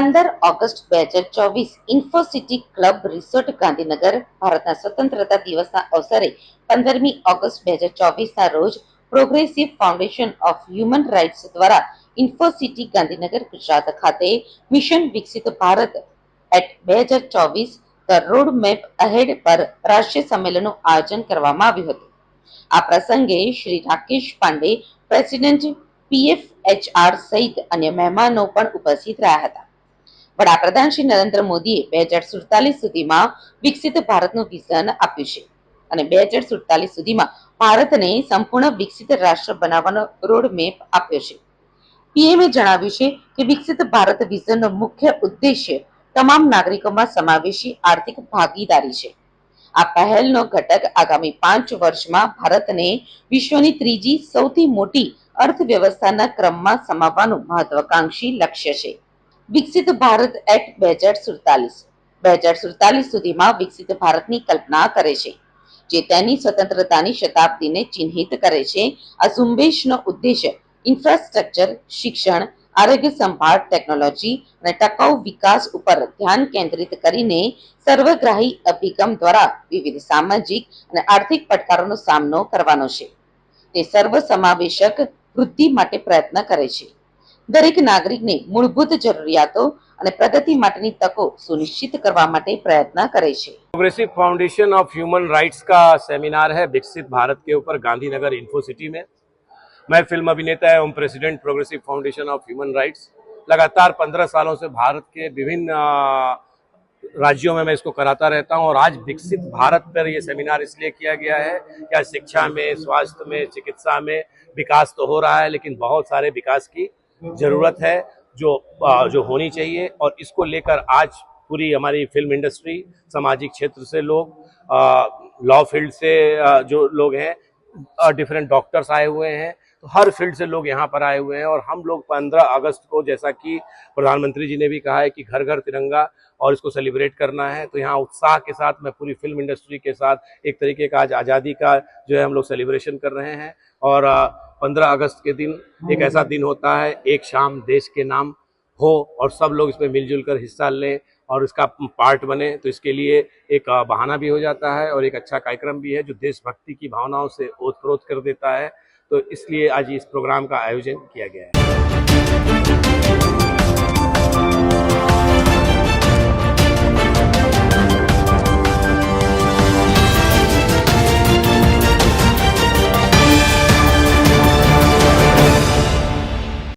પંદર ઓગસ્ટ બે હજાર ચોવીસ ઇન્ફોસિટી ક્લબ રિસોર્ટ ગાંધીનગર ભારતના સ્વતંત્રતા દિવસના અવસરે પંદરમી ઓગસ્ટ બે હજાર ચોવીસના રોજ progressive foundation of human rights દ્વારા ઇન્ફોસિટી ગાંધીનગર ગુજરાત ખાતે મિશન વિકસિત ભારત એટ બે હજાર ચોવીસ ધ રોડ મેપ અહેડ પર રાષ્ટ્રીય સંમેલનનું આયોજન કરવામાં આવ્યું હતું. આ પ્રસંગે શ્રી રાકેશ પાંડે પ્રેસિડેન્ટ પીએફએચઆર સહિત અન્ય મહેમાનો પણ ઉપસ્થિત રહ્યા હતા. વડાપ્રધાન શ્રી નરેન્દ્ર મોદીએ બે સુધીમાં વિકસિત ભારતનું વિઝન આપ્યું છે. અને બે સુધીમાં ભારતને સંપૂર્ણ વિકસિત રાષ્ટ્ર બનાવવાનો રોડમેપ આપ્યો છે. પીએમએ જણાવ્યું છે કે વિકસિત ભારત વિઝનનો મુખ્ય ઉદ્દેશ્ય તમામ નાગરિકોમાં સમાવેશી આર્થિક ભાગીદારી છે. આ પહેલનો ઘટક આગામી પાંચ વર્ષમાં ભારતને વિશ્વની ત્રીજી સૌથી મોટી અર્થવ્યવસ્થાના ક્રમમાં સમાવવાનું મહત્વકાંક્ષી લક્ષ્ય છે. વિકસિત ભારત એક્ટ બે હજાર સુડતાલીસ. બે હજાર સુડતાલીસ સુધીમાં વિકસિત ભારતની કલ્પના કરે છે, જે તેની સ્વતંત્રતાની શતાબ્દીને ચિહ્નિત કરે છે. આ ઝુંબેશનો ઉદ્દેશ્ય ઇન્ફ્રાસ્ટ્રક્ચર, શિક્ષણ, આરોગ્ય સંભાળ, ટેકનોલોજી અને ટકાઉ વિકાસ ઉપર ધ્યાન કેન્દ્રિત કરીને સર્વગ્રાહી અભિગમ દ્વારા વિવિધ સામાજિક અને આર્થિક પડકારોનો સામનો કરવાનો છે. તે સર્વસમાવેશક વૃદ્ધિ માટે પ્રયત્ન કરે છે. દરેક નાગરિકને મૂળભૂત જરૂરિયાતો અને પ્રગતિ માટેની તકો સુનિશ્ચિત કરવા માટે પ્રયત્ન કરે છે progressive foundation of human rights का सेमिनार है विकसित भारत के ऊपर गांधीनगर इन्फो सिटी में मैं फिल्म अभिनेता एवं president progressive foundation of human rights लगातार पंद्रह सालों से भारत के विभिन्न अ, राज्यों में मैं इसको कराता रहता हूं और आज विकसित भारत पर ये सेमिनार इसलिए किया गया है कि आज शिक्षा में स्वास्थ्य में चिकित्सा में विकास तो हो रहा है लेकिन बहुत सारे विकास की ज़रूरत है, जो जो होनी चाहिए और इसको लेकर आज पूरी हमारी फ़िल्म इंडस्ट्री, सामाजिक क्षेत्र से लोग लॉ फ़ील्ड से जो लोग हैं डिफरेंट डॉक्टर्स आए हुए हैं तो हर फ़ील्ड से लोग यहाँ पर आए हुए हैं और हम लोग 15 अगस्त को, जैसा कि प्रधानमंत्री जी ने भी कहा है कि घर घर तिरंगा और इसको सेलिब्रेट करना है तो यहाँ उत्साह के साथ मैं पूरी फ़िल्म इंडस्ट्री के साथ एक तरीके का आज आज़ादी का जो है हम लोग सेलिब्रेशन कर रहे हैं और पंद्रह अगस्त के दिन एक ऐसा दिन होता है एक शाम देश के नाम हो और सब लोग इसमें मिलजुल कर हिस्सा लें और इसका पार्ट बने तो इसके लिए एक बहाना भी हो जाता है और एक अच्छा कार्यक्रम भी है जो देशभक्ति की भावनाओं से ओतप्रोत कर देता है। तो इसलिए आज इस प्रोग्राम का आयोजन किया गया है।